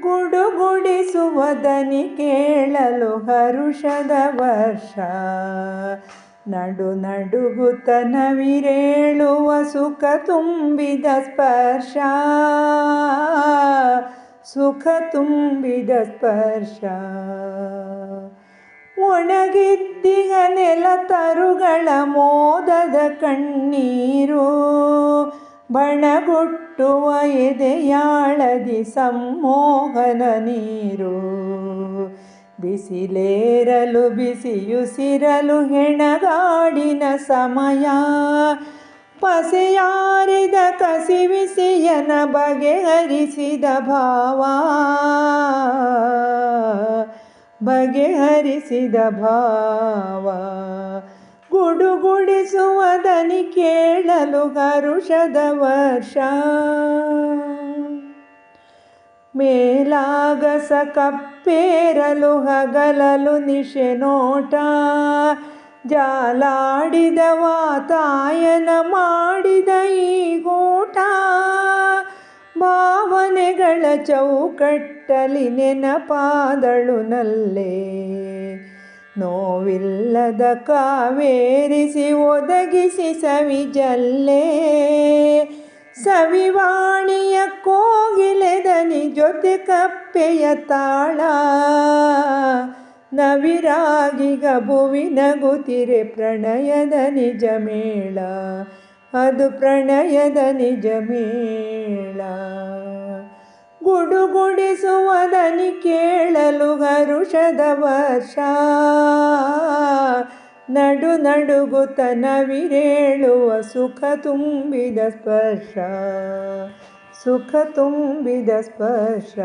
ಗುಡುಗುಡಿಸುವುದನಿ ಕೇಳಲು ಹರುಷದ ವರ್ಷ. ನಡು ನಡುಗುತನವಿರೇಳುವ ಸುಖ ತುಂಬಿದ ಸ್ಪರ್ಶ. ಸುಖ ತುಂಬಿದ ಸ್ಪರ್ಶ. ಒಣಗಿದ್ದಿಗ ನೆಲ ತರುಗಳ ಮೋದದ ಕಣ್ಣೀರು. ಬಣಗುಟ್ಟುವ ಎದೆಯಾಳದಿ ಸಮ್ಮೋಹನ ನೀರು. ಬಿಸಿಲೇರಲು ಬಿಸಿಯುಸಿರಲು ಹೆಣಗಾಡಿನ ಸಮಯ. ಪಸೆಯಾರಿದ ಕಸಿವಿಸಿಯನ ಬಗೆಹರಿಸಿದ ಭಾವ. ಬಗೆಹರಿಸಿದ ಭಾವ. ಗುಡುಗುಡಿಸುವುದನಿ ಕೇಳಲು ಹರುಷದ ವರ್ಷ. ಮೇಲಾಗಸ ಕಪ್ಪೇರಲು ಹಗಲಲು ನಿಶೆ ನೋಟ. ಜಾಲಾಡಿದ ವಾತಾಯನ ಮಾಡಿದ ಈ ಗೂಟ ಭಾವನೆಗಳ ಚೌಕಟ್ಟಲಿ ನೆನಪಾದಳು ನಲ್ಲೇ. ನೋವಿಲ್ಲದ ಕಾವೇರಿಸಿ ಒದಗಿಸಿ ಸವಿಜಲ್ಲೇ. ಸವಿವಾಣಿಯ ಕೋಗಿಲೆದನಿ ಜೊತೆ ಕಪ್ಪೆಯ ತಾಳ. ನವಿರಾಗಿಗ ಭುವಿನ ಗುತಿರೆ ಪ್ರಣಯದ ನಿಜ ಮೇಳ. ಅದು ಪ್ರಣಯದ ನಿಜ ಮೇಳ. ಗುಡುಗುಡಿಸುವುದನಿ ಕೇಳಲು ಹರುಷದ ವರ್ಷ. ನಡು ನಡುಗುತನವಿರೇಳುವ ಸುಖ ತುಂಬಿದ ಸ್ಪರ್ಶ. ಸುಖ ತುಂಬಿದ ಸ್ಪರ್ಶ.